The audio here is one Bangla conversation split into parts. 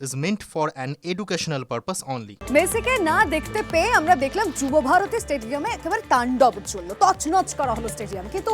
is meant for an educational purpose only. মেসিকে না দেখতে পেয়ে আমরা দেখলাম যুব ভারতী স্টেডিয়ামে একেবারে তাণ্ডব চলল, তছনছ করা হলো স্টেডিয়াম। কিন্তু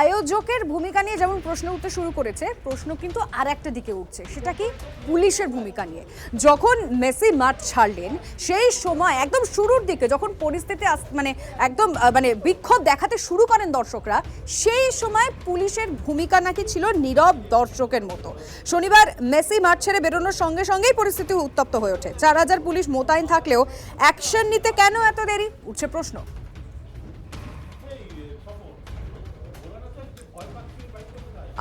আয়োজকের ভূমিকা নিয়ে যেমন প্রশ্ন উঠতে শুরু করেছে, প্রশ্ন কিন্তু আর একটা দিকে উঠছে, সেটা কি পুলিশের ভূমিকা নিয়ে। যখন মেসি মাঠ ছাড়লেন, সেই সময় একদম শুরুর দিকে যখন পরিস্থিতি মানে একদম মানে বিক্ষোভ দেখাতে শুরু করেন দর্শকরা, সেই সময় পুলিশের ভূমিকা নাকি ছিল নীরব দর্শকের মতো। শনিবার মেসি মাঠ ছেড়ে বেরোনোর সঙ্গে সঙ্গেই পরিস্থিতি উত্তপ্ত হয়ে ওঠে। চার হাজার পুলিশ মোতায়েন থাকলেও অ্যাকশন নিতে কেন এত দেরি? উঠছে প্রশ্ন।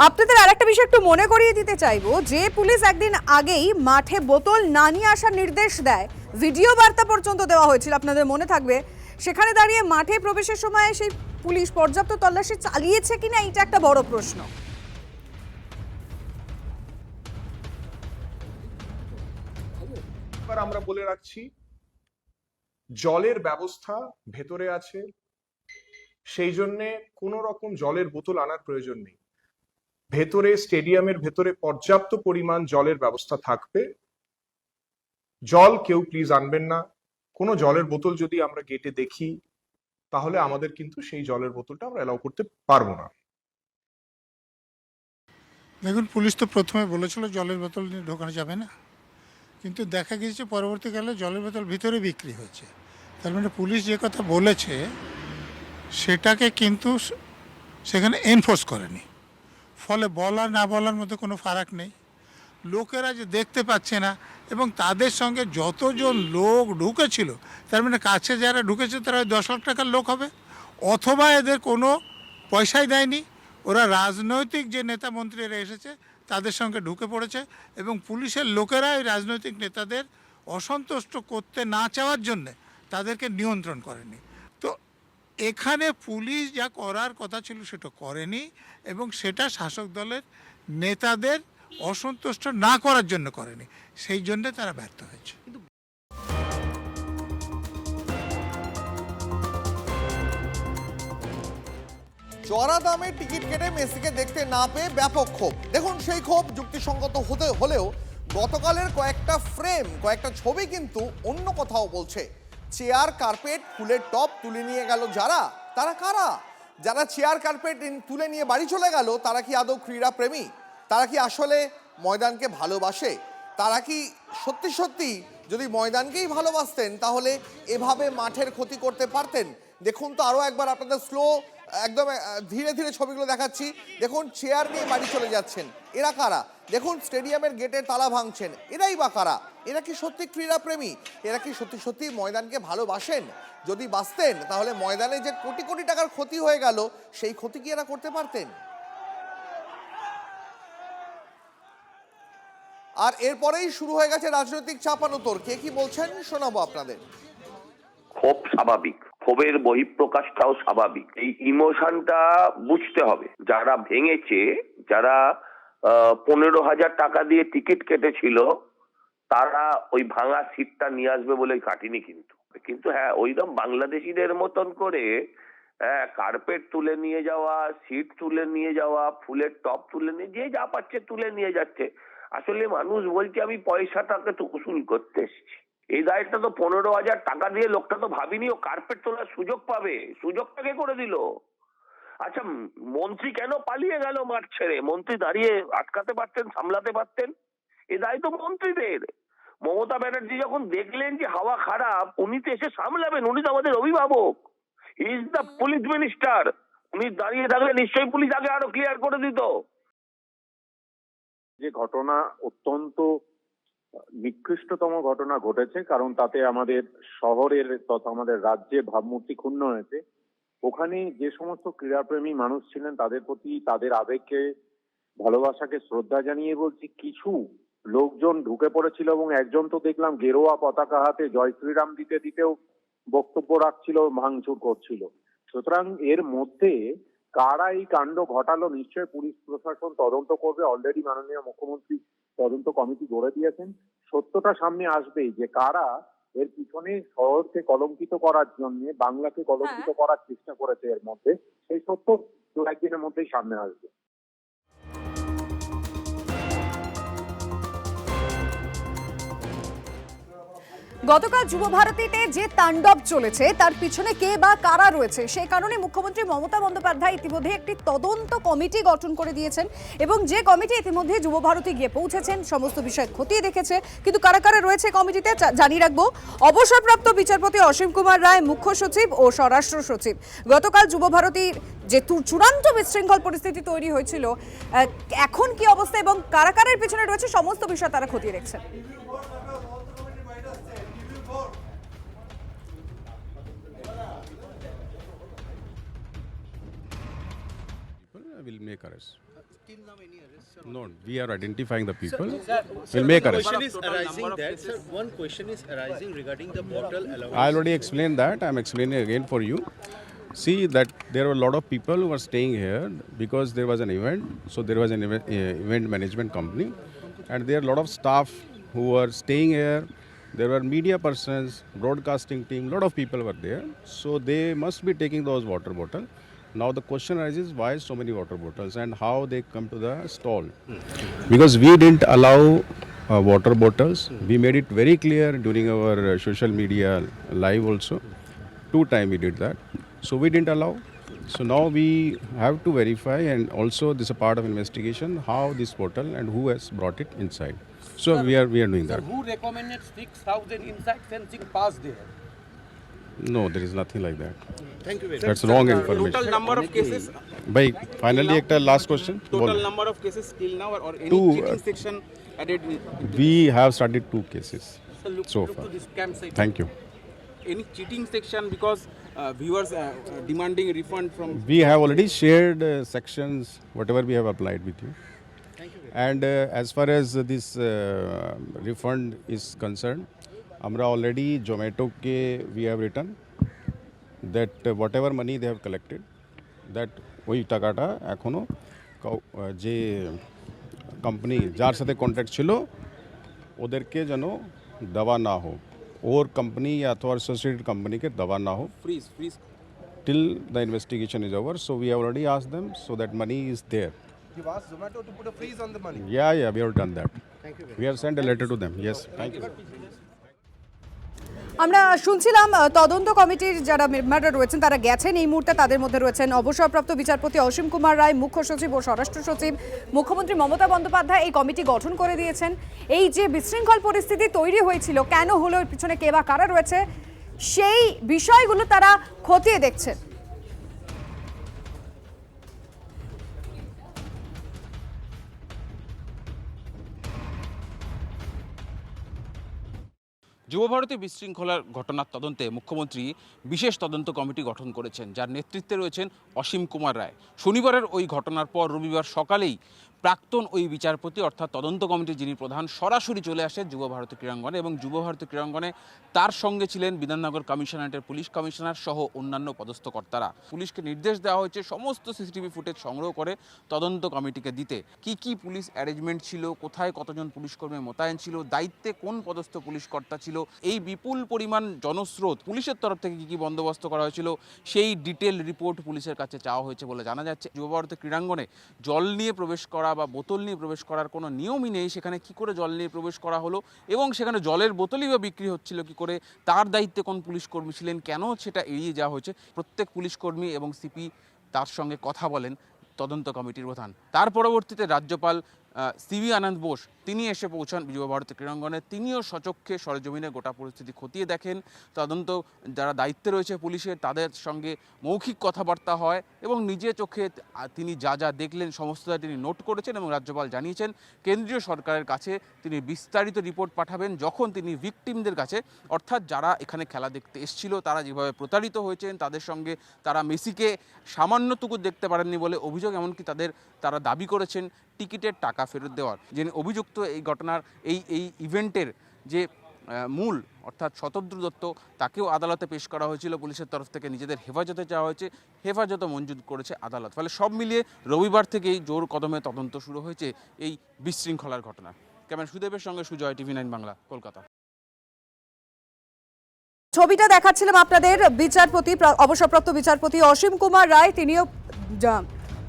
আপনাদের আরেকটা বিষয় একটু মনে করিয়ে দিতে চাইব। যে পুলিশ একদিন আগেই মাঠে বোতল না নিয়ে আসার নির্দেশ দেয়, ভিডিও বার্তা পর্যন্ত দেওয়া হয়েছিল, আপনাদের মনে থাকবে। সেখানে দাঁড়িয়ে মাঠে প্রবেশের সময় সেই পুলিশ পর্যাপ্ত তল্লাশি চালিয়েছে কিনা এটা একটা বড় প্রশ্ন। আমরা বলে রাখছি, জলের ব্যবস্থা ভেতরে আছে। সেই জন্যে কোনো রকম জলের বোতল আনার প্রয়োজন নেই। ভেতরে, স্টেডিয়ামের ভেতরে পর্যাপ্ত পরিমাণ জলের ব্যবস্থা থাকবে। জল কেউ প্লিজ আনবেন না। কোনো জলের বোতল যদি আমরা গেটে দেখি, তাহলে আমাদের কিন্তু সেই জলের বোতলটা আমরা অ্যালাউ করতে পারব না। দেখুন, পুলিশ তো প্রথমে বলেছিল জলের বোতল নিয়ে ঢোকানো যাবে না। কিন্তু দেখা গিয়েছে পরবর্তীকালে জলের বোতল ভিতরে বিক্রি হয়েছে। তার মানে পুলিশ যে কথা বলেছে, সেটাকে কিন্তু সেখানে এনফোর্স করেনি। ফলে বলা না বলার মধ্যে কোনো ফারাক নেই। লোকেরা যে দেখতে পাচ্ছে না, এবং তাদের সঙ্গে যতজন লোক ঢুকেছিল, তার মানে কাছে যারা ঢুকেছে, তারা দশ লাখ টাকার লোক হবে। অথবা এদের কোনো পয়সাই দেয়নি। ওরা রাজনৈতিক যে নেতা মন্ত্রীরা এসেছে তাদের সঙ্গে ঢুকে পড়েছে এবং পুলিশের লোকেরা এই রাজনৈতিক নেতাদের অসন্তুষ্ট করতে না চাওয়ার জন্যে তাদেরকে নিয়ন্ত্রণ করেনি। তো এখানে পুলিশ যা করার কথা ছিল সেটা করেনি এবং সেটা শাসক দলের নেতাদের অসন্তুষ্ট না করার জন্য করেনি। সেই জন্য তারা ব্যর্থ। চড়া দামে টিকিট কেটে মেসিকে দেখতে না পেয়ে ব্যাপক ক্ষোভ। দেখুন, সেই ক্ষোভ যুক্তিসঙ্গত হতে হলেও গতকালের কয়েকটা ফ্রেম, কয়েকটা ছবি কিন্তু অন্য কথাও বলছে। চেয়ার, কার্পেট, ফুলের টপ তুলে নিয়ে গেল যারা, তারা কারা? যারা চেয়ার, কার্পেট তুলে নিয়ে বাড়ি চলে গেল, তারা কি আদৌ ক্রীড়া প্রেমী? তারা কি আসলে ময়দানকে ভালোবাসে? তারা কি সত্যি সত্যি যদি ময়দানকেই ভালোবাসতেন, তাহলে এভাবে মাঠের ক্ষতি করতে পারতেন? দেখুন তো আরও একবার আপনাদের স্লো একদম ধীরে ধীরে ছবিগুলো দেখাচ্ছি। দেখুন চেয়ার নিয়ে বাড়ি চলে যাচ্ছেন। এরা কারা? দেখুন স্টেডিয়ামের গেটের তালা ভাঙছেন। এরাই বা কারা? এরা কি সত্যি ক্রীড়াপ্রেমী? এরা কি সত্যি সত্যি ময়দানকে ভালোবাসেন? যদি বাঁচতেন, তাহলে ময়দানে যে কোটি কোটি টাকার ক্ষতি হয়ে গেল, সেই ক্ষতি কি এরা করতে পারতেন? আর এরপরেই শুরু হয়ে গেছে রাজনৈতিক চাপানোতর। কে কি বলছেন, শোনাবো আপনাদের। খুব স্বাভাবিক। ক্ষোভের বহিঃপ্রকাশটাও স্বাভাবিক। এই ইমোশনটা বুঝতে হবে। যারা ভেঙেছে, যারা পনেরো হাজার টাকা দিয়ে টিকিট কেটেছিল, তারা ওই ভাঙা সিটটা নিয়ে আসবে বলে কাটিনি কিন্তু। কিন্তু হ্যাঁ ওইরকম বাংলাদেশিদের মতন করে হ্যাঁ কার্পেট তুলে নিয়ে যাওয়া, সিট তুলে নিয়ে যাওয়া, ফুলের টপ তুলে নিয়ে, যে যা পাচ্ছে তুলে নিয়ে যাচ্ছে। আসলে মানুষ বলছে, আমি পয়সাটাকে তো উসুল করতে এসেছি। এই দায়টা তো পনেরো হাজার টাকা দিয়ে লোকটা তো ভাবিনি, ও কার্পেট তোলার সুযোগ পাবে। সুযোগটাকে করে দিল? আচ্ছা মন্ত্রী কেন পালিয়ে গেল মাঠ ছেড়ে? মন্ত্রী দাঁড়িয়ে আটকাতে পারতেন, সামলাতে পারতেন? এ দায় তো মন্ত্রীদের। মমতা ব্যানার্জি যখন দেখলেন যে হাওয়া খারাপ, উনি তো এসে সামলাবেন, উনি তো আমাদের অভিভাবক। ইজ দ্য পুলিশ মিনিস্টার উনি দাঁড়িয়ে থাকলে নিশ্চয়ই পুলিশ আগে আরও ক্লিয়ার করে দিত। যে ঘটনা অত্যন্ত নিকৃষ্টতম ঘটনা ঘটেছে, কারণ তাতে আমাদের শহরের তথা আমাদের রাজ্যের ভাবমূর্তি ক্ষুণ্ণ হয়েছে। ওখানে যে সমস্ত ক্রীড়াপ্রেমী মানুষ ছিলেন, তাদের প্রতি তাদের আবেগকে, ভালোবাসাকে শ্রদ্ধা জানিয়ে বলছি, কিছু লোকজন ঢুকে পড়েছিল এবং একজন তো দেখলাম গেরোয়া পতাকা হাতে জয় শ্রীরাম দিতে দিতেও বক্তব্য রাখছিল, ভাঙচুর করছিল। সুতরাং এর মধ্যে কারা এই কাণ্ড ঘটালো নিশ্চয় পুলিশ প্রশাসন তদন্ত করবে। অলরেডি মাননীয় মুখ্যমন্ত্রী তদন্ত কমিটি গড়ে দিয়েছেন। সত্যটা সামনে আসবেই যে কারা এর পিছনে শহরকে কলঙ্কিত করার জন্য বাংলাকে কলঙ্কিত করার চেষ্টা করেছে এর মধ্যে। সেই সত্য দু একদিনের মধ্যেই সামনে আসবে। গতকাল যুব ভারতীতে যে তাণ্ডব চলেছে, তার পিছনে কে বা কারা রয়েছে সেই কারণে মুখ্যমন্ত্রী মমতা বন্দ্যোপাধ্যায় ইতিমধ্যে একটি তদন্ত কমিটি গঠন করে দিয়েছেন এবং যে কমিটি ইতিমধ্যে যুব ভারতী গিয়ে পৌঁছেছেন, সমস্ত বিষয় খতিয়ে দেখেছে। কিন্তু কারা কারা রয়েছে কমিটিতে জানিয়ে রাখব। অবসরপ্রাপ্ত বিচারপতি অসীম কুমার রায়, মুখ্য সচিব ও স্বরাষ্ট্র সচিব। গতকাল যুব ভারতীর যে চূড়ান্ত বিশৃঙ্খল পরিস্থিতি তৈরি হয়েছিল এখন কি অবস্থা এবং কারা কারের পিছনে রয়েছে, সমস্ত বিষয় তারা খতিয়ে দেখছেন। People will make arrest. No, we are identifying the people. We'll make arrest. question is arising that, sir, one question is arising regarding the bottle allowance. I already explained that. I'm explaining again for you. See that there were a lot of people who were staying here because there was an event. So there was an event, uh, event management company, and there are a lot of staff who were staying here. There were media persons, broadcasting team, a lot of people were there. So they must be taking those water bottle. Now the question arises: Why so many water bottles and how they come to the stall? Because we didn't allow uh, water bottles. We made it very clear during our uh, social media live also. Two time we did that. So we didn't allow. So now we have to verify and also this is a part of investigation how this bottle and who has brought it inside. So we are we are doing Sir, that. who recommended 6,000 inside fencing passed there? No, there is nothing like that. Thank you very That's wrong information. Total number of cases. By finally, ekta last question. Total number of cases till now or, or any Two, cheating uh, section added. We have started two cases Sir, look, so look far. to this campsite. Thank you. Any cheating section because uh, viewers are uh, demanding refund from. We have already shared uh, sections, whatever we have applied with you. Thank you. very And uh, as far as this uh, refund is concerned, আমরা already Zomato K we have written that uh, whatever money they have collected, that ওই টাকাটা এখনো কাউ- আহ, যে কোম্পানি যার সাথে কন্ট্যাক্ট ছিল ওদেরকে যেন দেওয়া না হোক ওর কোম্পানি অথবা অ্যাসোসিয়েটেড কোম্পানিকে দেওয়া না হোক freeze freeze till the investigation is over. So we have already asked them so that money is there. You've asked Zomato to put a freeze on the money. Yeah, yeah, we have done that. We have sent a letter to them. Yes, thank you. আমরা শুনছিলাম তদন্ত কমিটির যারা মেম্বাররা রয়েছেন, তারা গেছেন এই মুহূর্তে, তাদের মধ্যে রয়েছেন অবসরপ্রাপ্ত বিচারপতি অসীম কুমার রায়, মুখ্য সচিব ও স্বরাষ্ট্র সচিব, মুখ্যমন্ত্রী মমতা বন্দ্যোপাধ্যায় এই কমিটি গঠন করে দিয়েছেন। এই যে বিশৃঙ্খল পরিস্থিতি তৈরি হয়েছিল, কেন হলো, এর পিছনে কে বা কারা রয়েছে, সেই বিষয়গুলো তারা খতিয়ে দেখছেন যুবভারতী বিশৃঙ্খলার ঘটনার তদন্তে মুখ্যমন্ত্রী বিশেষ তদন্ত কমিটি গঠন করেছেন, যার নেতৃত্বে রয়েছেন অসীম কুমার রায়। শনিবারের ওই ঘটনার পর রবিবার সকালেই প্রাক্তন ওই বিচারপতি, অর্থাৎ তদন্ত কমিটির যিনি প্রধান, সরাসরি চলে আসেন যুব ভারতী ক্রীড়াঙ্গনে এবং যুব ভারতী ক্রীড়াঙ্গনে তার সঙ্গে ছিলেন বিধাননগর কমিশনারেটের পুলিশ কমিশনার সহ অন্যান্য পদস্থ কর্তারা। পুলিশকে নির্দেশ দেওয়া হয়েছে সমস্ত সিসিটিভি ফুটেজ সংগ্রহ করে তদন্ত কমিটিকে দিতে। কি কি পুলিশ অ্যারেঞ্জমেন্ট ছিল, কোথায় কতজন পুলিশ কর্মী মোতায়েন ছিল, দায়িত্বে কোন পদস্থ পুলিশ কর্তা ছিল, এই বিপুল পরিমাণ জনস্রোত পুলিশের তরফ থেকে কি কি বন্দোবস্ত করা হয়েছিল, সেই ডিটেল রিপোর্ট পুলিশের কাছে চাওয়া হয়েছে বলে জানা যাচ্ছে। যুব ভারতী ক্রীড়াঙ্গনে জল নিয়ে প্রবেশ করা বা বোতল নিয়ে প্রবেশ করার কোনো নিয়মই নেই। সেখানে কি করে জল নিয়ে প্রবেশ করা হলো এবং সেখানে জলের বোতলই বা বিক্রি হচ্ছিল কি করে? তার দায়িত্বে কোন পুলিশ কর্মী ছিলেন? কেন সেটা এড়িয়ে যাওয়া হয়েছে? প্রত্যেক পুলিশ কর্মী এবং সিপি তার সঙ্গে কথা বলেন। তদন্ত কমিটির প্রধান। তার পরবর্তীতে রাজ্যপাল সিবি আনন্দ বোস তিনি এসে পৌঁছান যুব ভারতী ক্রীড়াঙ্গনে। তিনিও সচক্ষে সরজমিনে গোটা পরিস্থিতি খতিয়ে দেখেন। তদন্ত যারা দায়িত্বে রয়েছে পুলিশের, তাদের সঙ্গে মৌখিক কথাবার্তা হয় এবং নিজে চোখে তিনি যা যা দেখলেন সমস্তটা তিনি নোট করেছেন এবং রাজ্যপাল জানিয়েছেন, কেন্দ্রীয় সরকারের কাছে তিনি বিস্তারিত রিপোর্ট পাঠাবেন যখন তিনি ভিকটিমদের কাছে, অর্থাৎ যারা এখানে খেলা দেখতে এসেছিল, তারা যেভাবে প্রতারিত হয়েছেন, তাদের সঙ্গে তারা মেসিকে সামান্যটুকু দেখতে পারেননি বলে অভিযোগ, এমনকি তাদের, তারা দাবি করেছেন টিকিটের টাকা ফেরত দেওয়ার। যিনি অভিযুক্ত এই ঘটনার, এই এই ইভেন্টের যে মূল অর্থাৎ শতদ্রু দত্ত, তাকেও আদালতে পেশ করা হয়েছিল পুলিশের তরফ থেকে। নিজেদের হেফাজতে চাওয়া হয়েছে। হেফাজতও মঞ্জুর করেছে আদালত। ফলে সব মিলিয়ে রবিবার থেকেই জোর কদমে তদন্ত শুরু হয়েছে এই বিশৃঙ্খলার ঘটনা। ক্যামেরা সুদেবের সঙ্গে সুজয়, টিভি নাইন বাংলা, কলকাতা। ছবিটা দেখাচ্ছিলাম আপনাদের বিচারপতি অবসরপ্রাপ্ত বিচারপতি অসীম কুমার রায়। তিনিও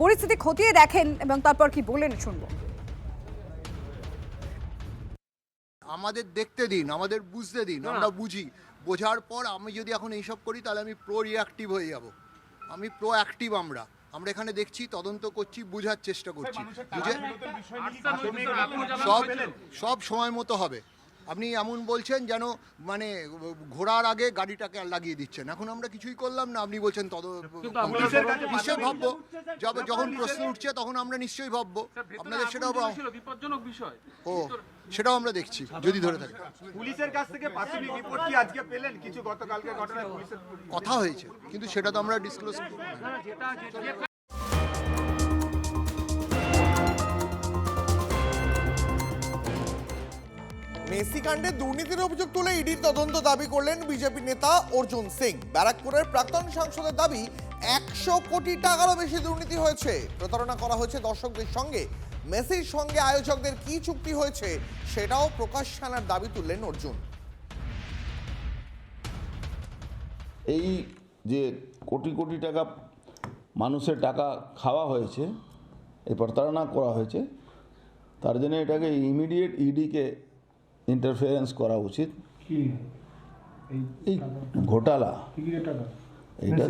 পরিস্থিতি খতিয়ে দেখেন এবং তারপর কি বলেন শুনব। আমাদের দেখতে দিন আমাদের বুঝতে দিন আমরা বুঝি। বোঝার পর আমি যদি এখন এইসব করি তাহলে আমি প্রো রিয়াক্টিভ হয়ে যাব। আমি প্রো অ্যাক্টিভ আমরা। আমরা এখানে দেখছি তদন্ত করছি বুঝার চেষ্টা করছি। বুঝে? সব সব সময় মতো হবে। আপনি এমন বলছেন যেন মানে ঘোড়ার আগে গাড়িটাকে লাগিয়ে দিচ্ছেন। এখন আমরা কিছুই করলাম না। আপনি বলছেন তদ নিশ্চয়ই ভাববো। যবে- যখন প্রশ্ন উঠছে তখন আমরা নিশ্চয়ই ভাববো। আপনাদের সেটাও বিপজ্জনক বিষয়। ও সেটাও আমরা দেখছি যদি ধরে থাকে। পুলিশের কাছ থেকে প্রাথমিক রিপোর্ট কি আজকে পেলেন? কিছু গতকালকে ঘটনায় পুলিশের কথা হয়েছে কিন্তু সেটা তো আমরা ডিসক্লোজ মেসি কাণ্ডে দুর্নীতির অভিযোগ তুলে ইডির তদন্ত দাবি করলেন বিজেপি নেতা অর্জুন সিং। ব্যারাকপুরের প্রাক্তন সাংসদের দাবি, একশো কোটি টাকারও বেশি দুর্নীতি হয়েছে। প্রতারণা করা হয়েছে দর্শকদের সঙ্গে। মেসির সঙ্গে আয়োজকদের কি চুক্তি হয়েছে সেটাও প্রকাশ আনার দাবি তুললেন অর্জুন। এই যে কোটি কোটি টাকা মানুষের টাকা খাওয়া হয়েছে, এই প্রতারণা করা হয়েছে, তার জন্য এটাকে ইমিডিয়েট ইডিকে ইন্টারফিয়ারেন্স করা উচিত। এই ঘোটালা। এইটা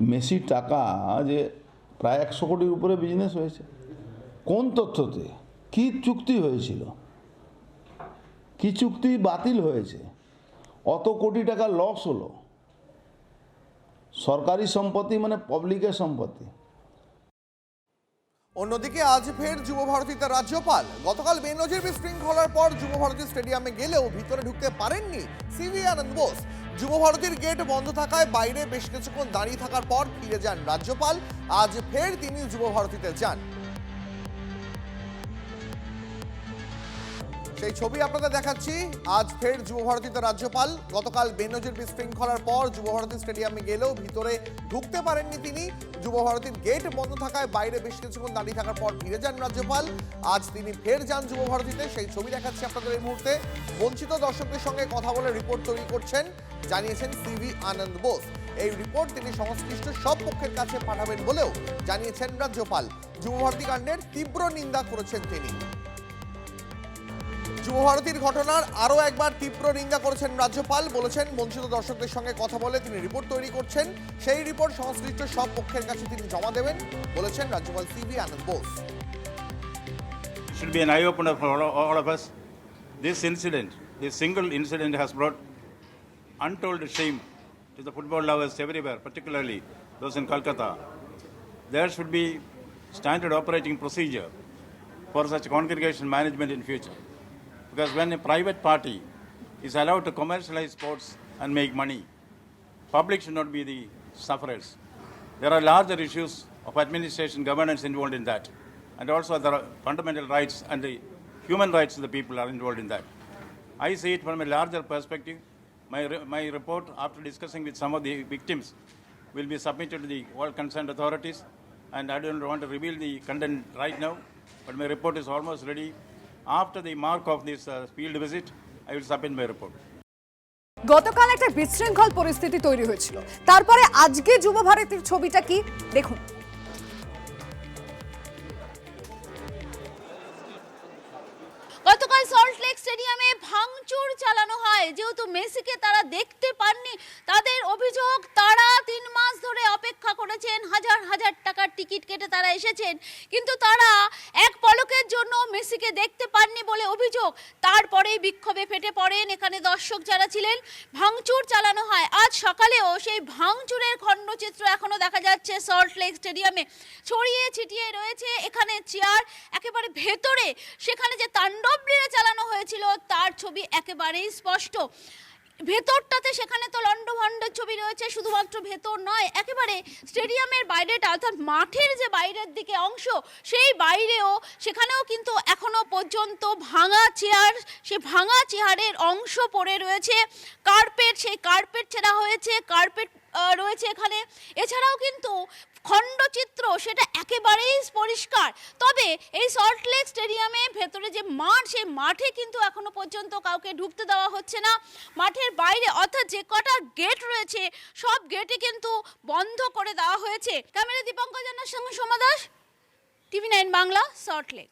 মেসির টাকা। যে প্রায় একশো কোটির উপরে বিজনেস হয়েছে। কোন তথ্যতে? কি চুক্তি হয়েছিল? কি চুক্তি বাতিল হয়েছে? অত কোটি টাকা লস হলো। সরকারি সম্পত্তি মানে পাবলিকের সম্পত্তি। অন্যদিকে আজ ফের যুব ভারতীতে রাজ্যপাল। গতকাল বেনজির বিশৃঙ্খলার পর যুব ভারতী স্টেডিয়ামে গেলেও ভিতরে ঢুকতে পারেননি সিভি আনন্দ বোস। যুব ভারতীর গেট বন্ধ থাকায় বাইরে বেশ কিছুক্ষণ দাঁড়িয়ে থাকার পর ফিরে যান রাজ্যপাল। আজ ফের তিনি যুব ভারতীতে যান। সেই ছবি আপনাদের দেখাচ্ছি। আজ ফের যুব ভারতীতে রাজ্যপাল। গতকাল বেনজির বিশৃঙ্খলার পর যুব ভারতী স্টেডিয়ামে গেলেও ভিতরে ঢুকতে পারেননি তিনি। যুব ভারতীর গেট বন্ধ থাকায় বাইরে বেশ কিছুক্ষণ দাঁড়িয়ে থাকার পর ফিরে যান রাজ্যপাল। আজ তিনি ফের যান যুব ভারতীতে। সেই ছবি দেখাচ্ছি আপনাদের এই মুহূর্তে। বঞ্চিত দর্শকদের সঙ্গে কথা বলে রিপোর্ট তৈরি করছেন, জানিয়েছেন সিভি আনন্দ বোস। এই রিপোর্ট তিনি সংশ্লিষ্ট সব পক্ষের কাছে পাঠাবেন বলেও জানিয়েছেন রাজ্যপাল। যুব ভারতী কাণ্ডের তীব্র নিন্দা করেছেন তিনি। যুবভারতীর ঘটনার আরও একবার তীব্র নিন্দা করেছেন রাজ্যপাল বলেছেন বঞ্চিত দর্শকদের সঙ্গে কথা বলে তিনি রিপোর্ট তৈরি করছেন সেই রিপোর্ট সংশ্লিষ্ট সব পক্ষের কাছে তিনি জমা দেবেন বলেছেন রাজ্যপাল C V Ananda Bose should be an eye opener for all, all of us. This incident, this single incident, has brought untold shame to the football lovers everywhere, particularly those in Calcutta. There should be standard operating procedure for such congregation management in future. Because when a private party is allowed to commercialize sports and make money, public should not be the sufferers. There are larger issues of administration governance involved in that. And also there are fundamental rights and the human rights of the people are involved in that. I see it from a larger perspective. My, re- my report, after discussing with some of the victims, will be submitted to the all concerned authorities. And I don't want to reveal the content right now, but my report is almost ready. After the mark of this uh, field visit, I will submit my report. গতকাল একটা বিশৃঙ্খল পরিস্থিতি তৈরি হয়েছিল তারপরে আজকে যুব ভারতীর ছবিটা কি দেখুন গতকাল সল্ট লেক স্টেডিয়ামে ভাঙচুর চালানো হয়। যেহেতু মেসিকে তারা দেখতে পাননি, তাদের অভিযোগ তারা তিন মাস ধরে অপেক্ষা করেছেন, হাজার হাজার টাকার টিকিট কেটে তারা এসেছেন। কিন্তু তারা এক পলকের জন্য মেসিকে দেখতে পাননি বলে অভিযোগ। তারপরেই বিক্ষোভে ফেটে পড়েন এখানে দর্শক যারা ছিলেন। ভাঙচুর চালানো হয়। আজ সকালেও সেই ভাঙচুরের খণ্ডচিত্র এখনও দেখা যাচ্ছে সল্ট লেক স্টেডিয়ামে। ছড়িয়ে ছিটিয়ে রয়েছে এখানে চেয়ার, একেবারে ভেতরে। সেখানে যে তাণ্ডব লীলা চালানো হয়েছিল, তার ছবি একেবারেই স্পষ্ট। ভেতরটাতে সেখানে তো লন্ডভন্ডের ছবি রয়েছে, শুধুমাত্র ভেতর নয়, একেবারে স্টেডিয়ামের বাইরেটা, অর্থাৎ মাঠের যে বাইরের দিকে অংশ, সেই বাইরেও, সেখানেও কিন্তু এখনও পর্যন্ত ভাঙা চেয়ার, সে ভাঙা চেয়ারের অংশ পড়ে রয়েছে। কার্পেট, সেই কার্পেট ছেঁড়া হয়েছে, কার্পেট রয়েছে এখানে। এছাড়াও কিন্তু খণ্ডচিত্র, সেটা একেবারেই পরিষ্কার। তবে এই সল্টলেক স্টেডিয়ামে ভেতরে যে মাঠ, সেই মাঠে কিন্তু এখনও পর্যন্ত কাউকে ঢুকতে দেওয়া হচ্ছে না। মাঠের বাইরে অর্থাৎ যে কটা গেট রয়েছে, সব গেটে কিন্তু বন্ধ করে দেওয়া হয়েছে। ক্যামেরা দীপঙ্কর জানার সঙ্গে Soma Das, TV nine Bangla Salt Lake